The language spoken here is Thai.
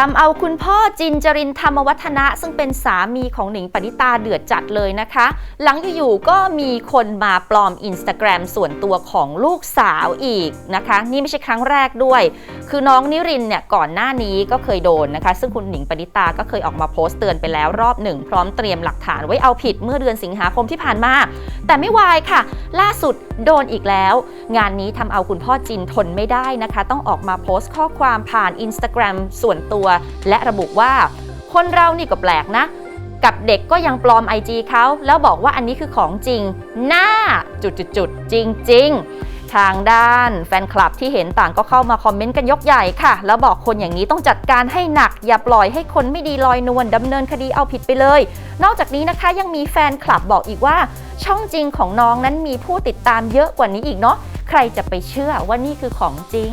ทำเอาคุณพ่อจินจรินธรรมวัฒนะ ซึ่งเป็นสามีของหนิงปณิตาเดือดจัดเลยนะคะ หลังอยู่ๆก็มีคนมาปลอมอินสตาแกรมส่วนตัวของลูกสาวอีกนะคะ นี่ไม่ใช่ครั้งแรกด้วย คือน้องนิรินเนี่ยก่อนหน้านี้ก็เคยโดนนะคะ ซึ่งคุณหนิงปณิตาก็เคยออกมาโพสต์เตือนไปแล้วรอบหนึ่ง พร้อมเตรียมหลักฐานไว้เอาผิดเมื่อเดือนสิงหาคมที่ผ่านมา แต่ไม่วายค่ะ ล่าสุดโดนอีกแล้ว งานนี้ทำเอาคุณพ่อจินทนไม่ได้นะคะ ต้องออกมาโพสต์ข้อความผ่านอินสตาแกรมส่วนตัว และระบุว่า คนเรานี่ก็แปลกนะกับเด็กก็ยังปลอม IG เขาแล้วบอกว่าอันนี้คือของจริง หน้าจุดๆๆจริง ๆ ทางด้านแฟนคลับที่เห็นต่างก็เข้ามาคอมเมนต์กันยกใหญ่ค่ะ แล้วบอกคนอย่างนี้ต้องจัดการให้หนัก อย่าปล่อยให้คนไม่ดีลอยนวลดำเนินคดีเอาผิดไปเลย นอกจากนี้นะคะยังมีแฟนคลับบอกอีกว่า ช่องจริงของน้องนั้นมีผู้ติดตามเยอะกว่านี้อีกเนาะใครจะไปเชื่อว่านี่คือของจริง